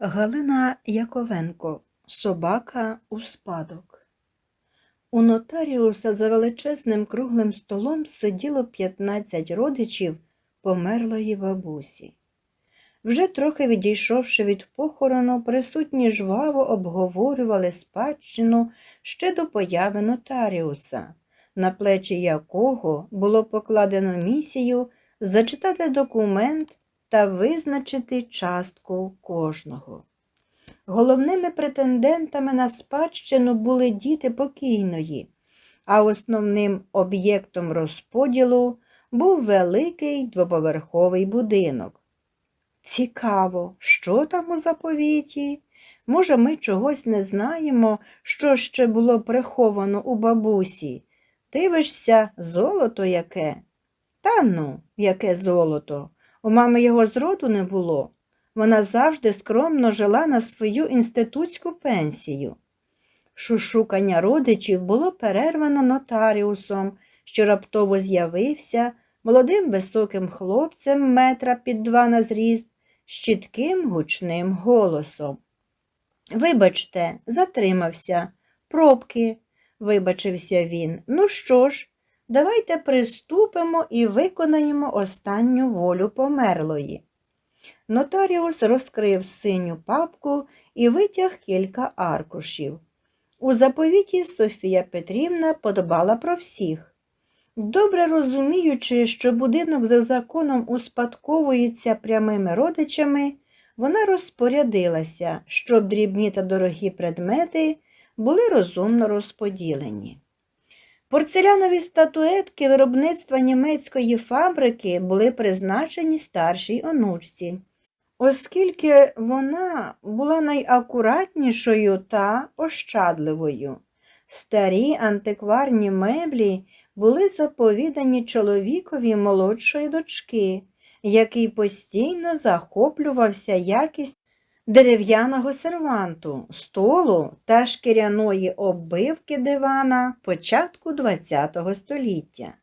Галина Яковенко Собака у спадок. У нотаріуса за величезним круглим столом сиділо 15 родичів померлої бабусі. Вже трохи відійшовши від похорону, присутні жваво обговорювали спадщину ще до появи нотаріуса, на плечі якого було покладено місію зачитати документ та визначити частку кожного. Головними претендентами на спадщину були діти покійної, а основним об'єктом розподілу був великий двоповерховий будинок. Цікаво, що там у заповіті? Може, ми чогось не знаємо, що ще було приховано у бабусі. Дивишся, золото яке? Та ну, яке золото? У мами його зроду не було. Вона завжди скромно жила на свою інститутську пенсію. Шушукання родичів було перервано нотаріусом, що раптово з'явився молодим високим хлопцем метра під два на зріст, з чітким гучним голосом. Вибачте, затримався. Пробки, вибачився він. Ну що ж, давайте приступимо і виконаємо останню волю померлої. Нотаріус розкрив синю папку і витяг кілька аркушів. У заповіті Софія Петрівна подбала про всіх. Добре розуміючи, що будинок за законом успадковується прямими родичами, вона розпорядилася, щоб дрібні та дорогі предмети були розумно розподілені. Порцелянові статуетки виробництва німецької фабрики були призначені старшій онучці, оскільки вона була найакуратнішою та ощадливою. Старі антикварні меблі були заповідані чоловікові молодшої дочки, який постійно захоплювався якість дерев'яного серванту, столу та шкіряної оббивки дивана початку ХХ століття.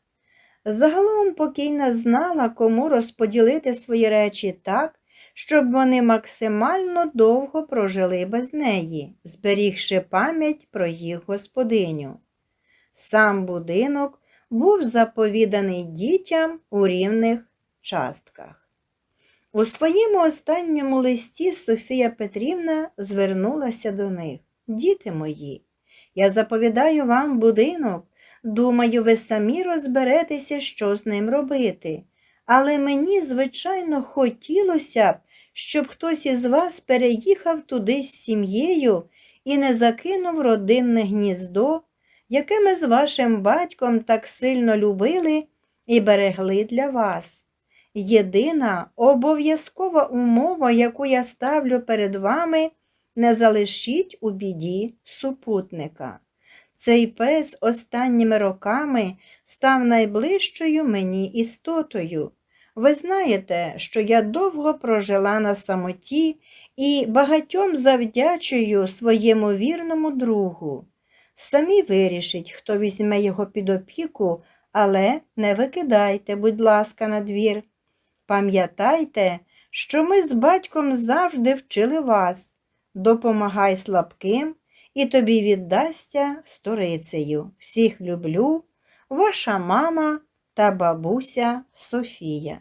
Загалом покійна знала, кому розподілити свої речі так, щоб вони максимально довго прожили без неї, зберігши пам'ять про їх господиню. Сам будинок був заповіданий дітям у рівних частках. У своєму останньому листі Софія Петрівна звернулася до них. Діти мої, я заповідаю вам будинок, думаю, ви самі розберетеся, що з ним робити. Але мені, звичайно, хотілося б, щоб хтось із вас переїхав туди з сім'єю і не закинув родинне гніздо, яке ми з вашим батьком так сильно любили і берегли для вас. Єдина обов'язкова умова, яку я ставлю перед вами, не залишіть у біді супутника. Цей пес останніми роками став найближчою мені істотою. Ви знаєте, що я довго прожила на самоті і багатьом завдячую своєму вірному другу. Самі вирішіть, хто візьме його під опіку, але не викидайте, будь ласка, на двір. Пам'ятайте, що ми з батьком завжди вчили вас. Допомагай слабким і тобі віддасться сторицею. Всіх люблю, ваша мама та бабуся Софія.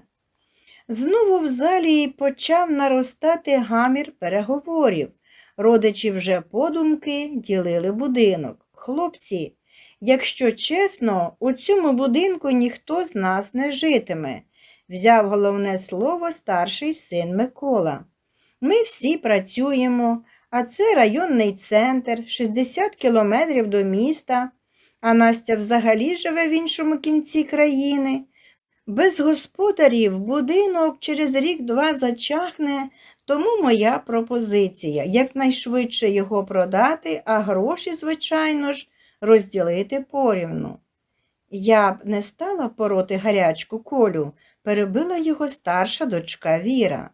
Знову в залі почав наростати гамір переговорів. Родичі вже подумки ділили будинок. Хлопці, якщо чесно, у цьому будинку ніхто з нас не житиме взяв головне слово старший син Микола. Ми всі працюємо, а це районний центр, 60 кілометрів до міста, а Настя взагалі живе в іншому кінці країни. Без господарів будинок через рік-два зачахне, тому моя пропозиція якнайшвидше його продати, а гроші, звичайно ж, розділити порівну. Я б не стала пороти гарячку колю, перебила його старша дочка Віра.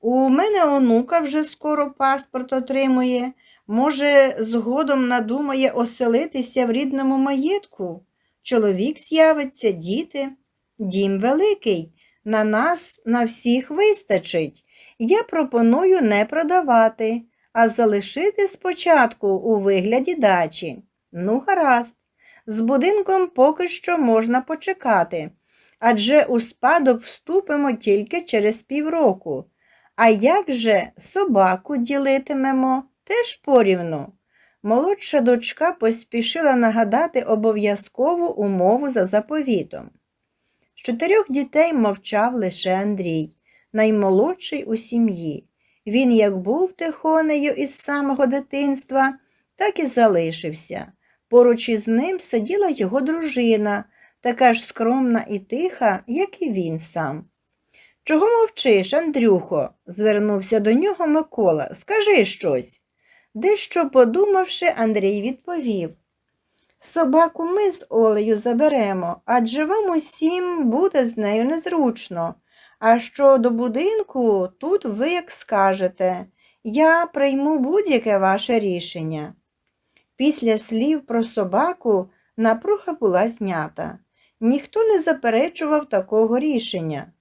У мене онука вже скоро паспорт отримує. Може, згодом надумає оселитися в рідному маєтку. Чоловік з'явиться, діти. Дім великий, на нас, на всіх вистачить. я пропоную не продавати, а залишити спочатку у вигляді дачі. Ну, гаразд, з будинком поки що можна почекати, адже у спадок вступимо тільки через півроку. А як же собаку ділитимемо теж порівну? Молодша дочка поспішила нагадати обов'язкову умову за заповітом. З чотирьох дітей мовчав лише Андрій, наймолодший у сім'ї. Він як був тихонею із самого дитинства, так і залишився. Поруч із ним сиділа його дружина, така ж скромна і тиха, як і він сам. Чого мовчиш, Андрюхо? звернувся до нього Микола. Скажи щось. Дещо подумавши, Андрій відповів. Собаку ми з Олею заберемо, адже вам усім буде з нею незручно. А щодо будинку, тут ви як скажете, я прийму будь-яке ваше рішення. Після слів про собаку напруга була знята. Ніхто не заперечував такого рішення.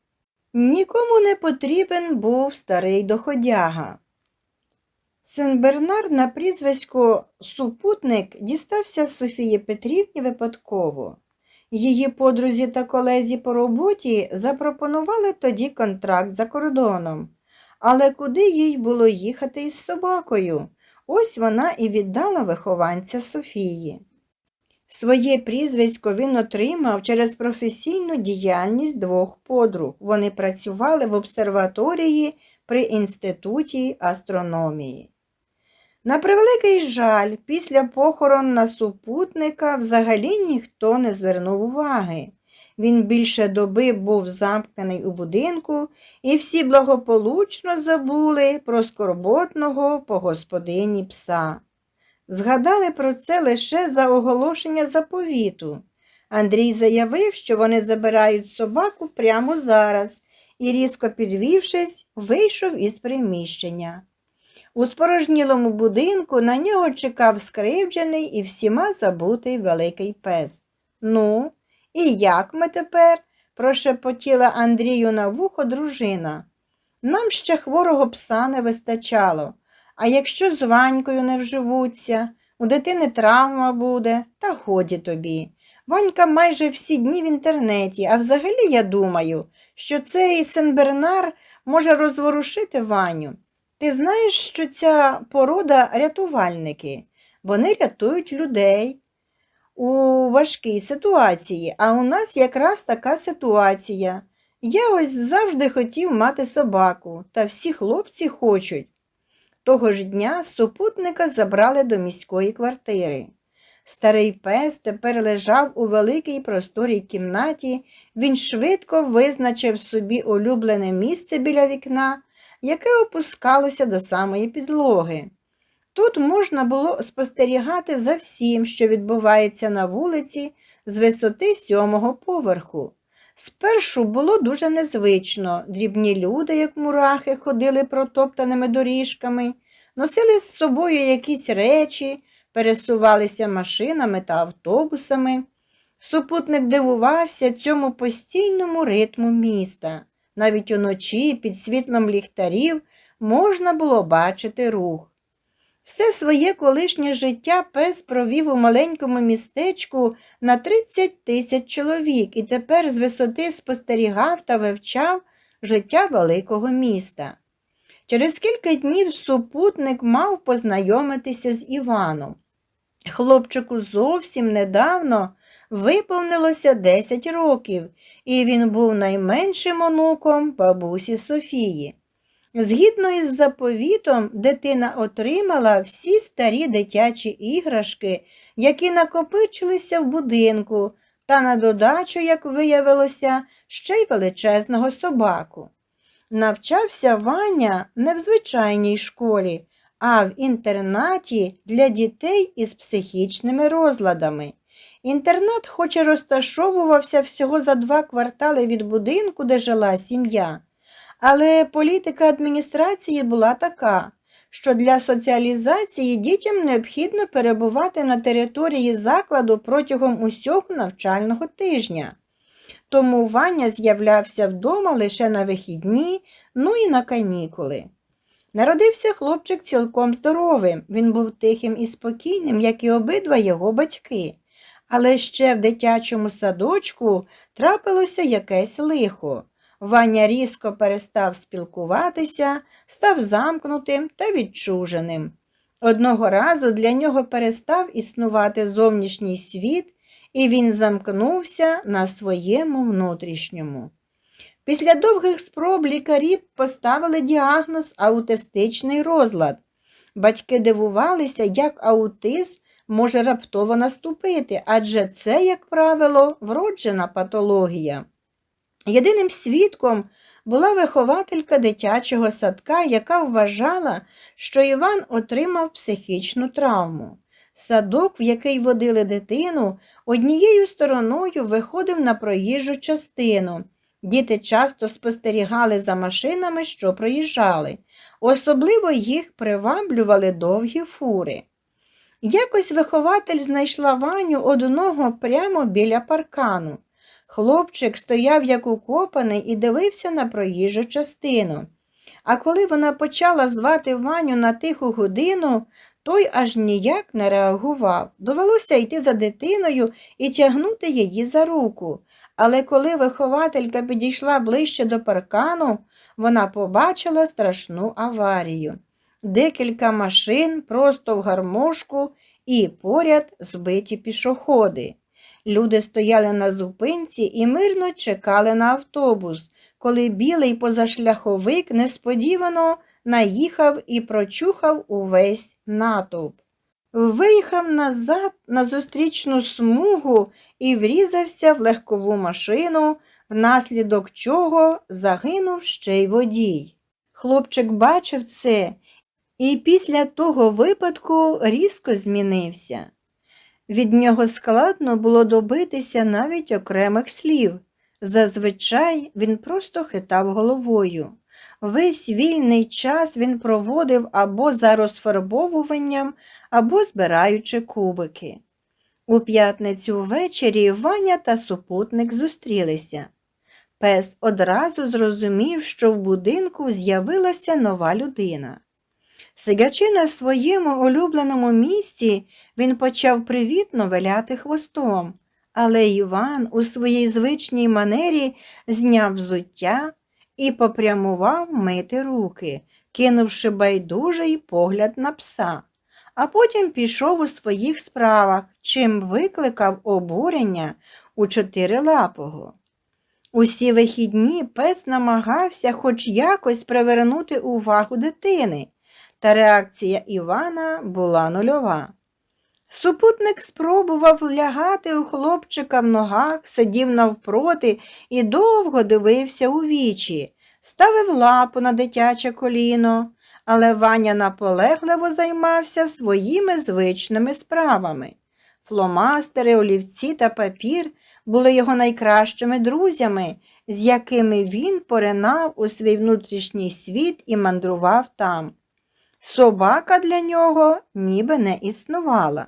Нікому не потрібен був старий доходяга. Сен-Бернар на прізвисько Супутник дістався з Софії Петрівні випадково. Її подрузі та колезі по роботі запропонували тоді контракт за кордоном. Але куди їй було їхати із собакою? Ось вона і віддала вихованця Софії. Своє прізвисько він отримав через професійну діяльність двох подруг. Вони працювали в обсерваторії при Інституті астрономії. На превеликий жаль, після похорон на супутника взагалі ніхто не звернув уваги. Він більше доби був замкнений у будинку, і всі благополучно забули про скорботного по господині пса. Згадали про це лише за оголошення заповіту. Андрій заявив, що вони забирають собаку прямо зараз і, різко підвівшись, вийшов із приміщення. У спорожнілому будинку на нього чекав скривджений і всіма забутий великий пес. Ну, і як ми тепер? прошепотіла Андрію на вухо дружина. Нам ще хворого пса не вистачало. А якщо з Ванькою не вживуться, у дитини травма буде, та годі тобі. Ванька майже всі дні в інтернеті, а взагалі я думаю, що цей Сен-Бернар може розворушити Ваню. Ти знаєш, що ця порода рятувальники, вони рятують людей у важкій ситуації, а у нас якраз така ситуація. Я ось завжди хотів мати собаку, та всі хлопці хочуть. Того ж дня супутника забрали до міської квартири. Старий пес тепер лежав у великій просторій кімнаті, він швидко визначив собі улюблене місце біля вікна, яке опускалося до самої підлоги. Тут можна було спостерігати за всім, що відбувається на вулиці з висоти сьомого поверху. Спершу було дуже незвично. Дрібні люди, як мурахи, ходили протоптаними доріжками, носили з собою якісь речі, пересувалися машинами та автобусами. Супутник дивувався цьому постійному ритму міста. Навіть уночі під світлом ліхтарів можна було бачити рух. Все своє колишнє життя пес провів у маленькому містечку на 30 тисяч чоловік і тепер з висоти спостерігав та вивчав життя великого міста. Через кілька днів супутник мав познайомитися з Іваном. Хлопчику зовсім недавно виповнилося 10 років, і він був найменшим онуком бабусі Софії. Згідно із заповітом, дитина отримала всі старі дитячі іграшки, які накопичилися в будинку, та на додачу, як виявилося, ще й величезного собаку. Навчався Ваня не в звичайній школі, а в інтернаті для дітей із психічними розладами. Інтернат, хоч і розташовувався всього за два квартали від будинку, де жила сім'я, але політика адміністрації була така, що для соціалізації дітям необхідно перебувати на території закладу протягом усього навчального тижня. тому Ваня з'являвся вдома лише на вихідні, ну і на канікули. Народився хлопчик цілком здоровим, він був тихим і спокійним, як і обидва його батьки. Але ще в дитячому садочку трапилося якесь лихо. Ваня різко перестав спілкуватися, став замкнутим та відчуженим. Одного разу для нього перестав існувати зовнішній світ, і він замкнувся на своєму внутрішньому. Після довгих спроб лікарі поставили діагноз аутистичний розлад. Батьки дивувалися, як аутизм може раптово наступити, адже це, як правило, вроджена патологія. Єдиним свідком була вихователька дитячого садка, яка вважала, що Іван отримав психічну травму. Садок, в який водили дитину, однією стороною виходив на проїжджу частину. Діти часто спостерігали за машинами, що проїжджали. Особливо їх приваблювали довгі фури. Якось вихователь знайшла Ваню одного прямо біля паркану. Хлопчик стояв як укопаний і дивився на проїжджу частину. А коли вона почала звати Ваню на тиху годину, той аж ніяк не реагував. Довелося йти за дитиною і тягнути її за руку. Але коли вихователька підійшла ближче до паркану, вона побачила страшну аварію. Декілька машин просто в гармошку і поряд збиті пішоходи. Люди стояли на зупинці і мирно чекали на автобус, коли білий позашляховик несподівано наїхав і прочухав увесь натовп. Виїхав назад на зустрічну смугу і врізався в легкову машину, внаслідок чого загинув ще й водій. Хлопчик бачив це і після того випадку різко змінився. Від нього складно було добитися навіть окремих слів. Зазвичай він просто хитав головою. Весь вільний час він проводив або за розфарбовуванням, або збираючи кубики. У п'ятницю ввечері Ваня та супутник зустрілися. Пес одразу зрозумів, що в будинку з'явилася нова людина. Сидячи на своєму улюбленому місці, він почав привітно виляти хвостом, але Іван у своїй звичній манері зняв взуття і попрямував мити руки, кинувши байдужий погляд на пса, а потім пішов у своїх справах, чим викликав обурення у чотирилапого. Усі вихідні пес намагався хоч якось привернути увагу дитини та реакція Івана була нульова. Супутник спробував лягати у хлопчика в ногах, сидів навпроти і довго дивився у вічі, ставив лапу на дитяче коліно, але Ваня наполегливо займався своїми звичними справами. Фломастери, олівці та папір були його найкращими друзями, з якими він поринав у свій внутрішній світ і мандрував там. Собака для нього ніби не існувала.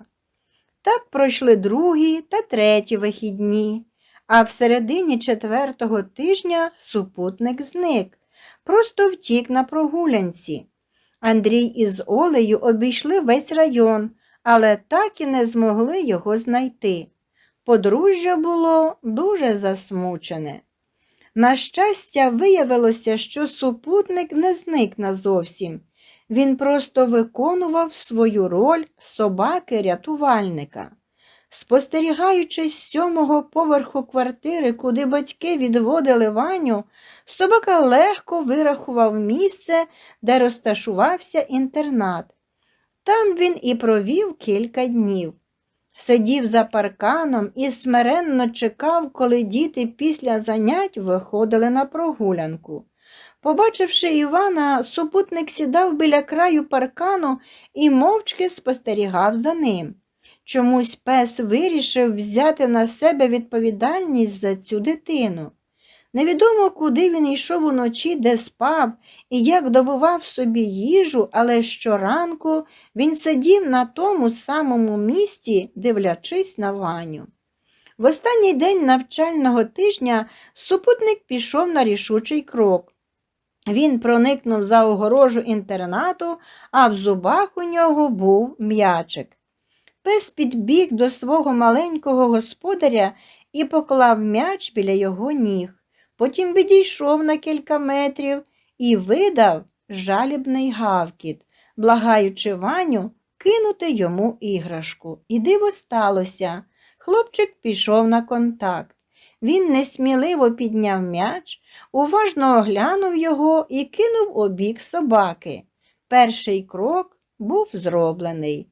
Так пройшли другі та треті вихідні, а в середині четвертого тижня супутник зник, просто втік на прогулянці. Андрій із Олею обійшли весь район, але так і не змогли його знайти. Подружжя було дуже засмучене. На щастя, виявилося, що супутник не зник назовсім. Він просто виконував свою роль собаки-рятувальника. Спостерігаючи з сьомого поверху квартири, куди батьки відводили Ваню, собака легко вирахував місце, де розташувався інтернат. Там він і провів кілька днів. Сидів за парканом і смиренно чекав, коли діти після занять виходили на прогулянку. Побачивши Івана, супутник сідав біля краю паркану і мовчки спостерігав за ним. Чомусь пес вирішив взяти на себе відповідальність за цю дитину. Невідомо, куди він йшов уночі, де спав і як добував собі їжу, але щоранку він сидів на тому самому місці, дивлячись на Ваню. В останній день навчального тижня супутник пішов на рішучий крок. Він проникнув за огорожу інтернату, а в зубах у нього був м'ячик. Пес підбіг до свого маленького господаря і поклав м'яч біля його ніг. Потім відійшов на кілька метрів і видав жалібний гавкіт, благаючи Ваню кинути йому іграшку. І диво сталося. Хлопчик пішов на контакт. Він несміливо підняв м'яч, уважно оглянув його і кинув у бік собаки. Перший крок був зроблений.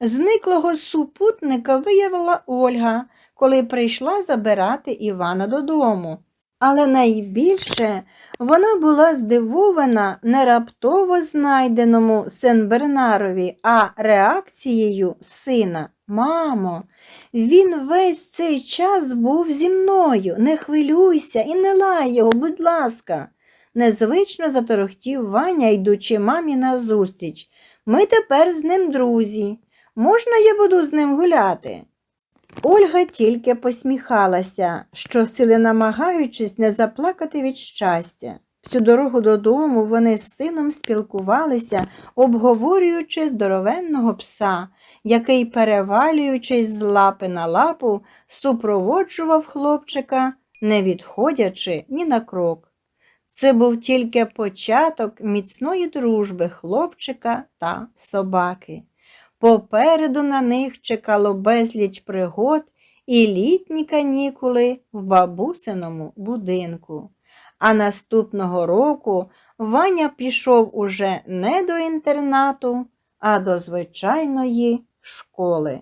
Зниклого супутника виявила Ольга, коли прийшла забирати Івана додому. Але найбільше вона була здивована не раптово знайденому Сен-Бернарові, а реакцією сина. Мамо, він весь цей час був зі мною. Не хвилюйся і не лай його, будь ласка. Незвично заторохтів Ваня, йдучи мамі назустріч. Ми тепер з ним друзі. Можна я буду з ним гуляти? Ольга тільки посміхалася, щосили намагаючись не заплакати від щастя. Всю дорогу додому вони з сином спілкувалися, обговорюючи здоровенного пса, який, перевалюючись з лапи на лапу, супроводжував хлопчика, не відходячи ні на крок. Це був тільки початок міцної дружби хлопчика та собаки. Попереду на них чекало безліч пригод і літні канікули в бабусиному будинку. А наступного року Ваня пішов уже не до інтернату, а до звичайної школи.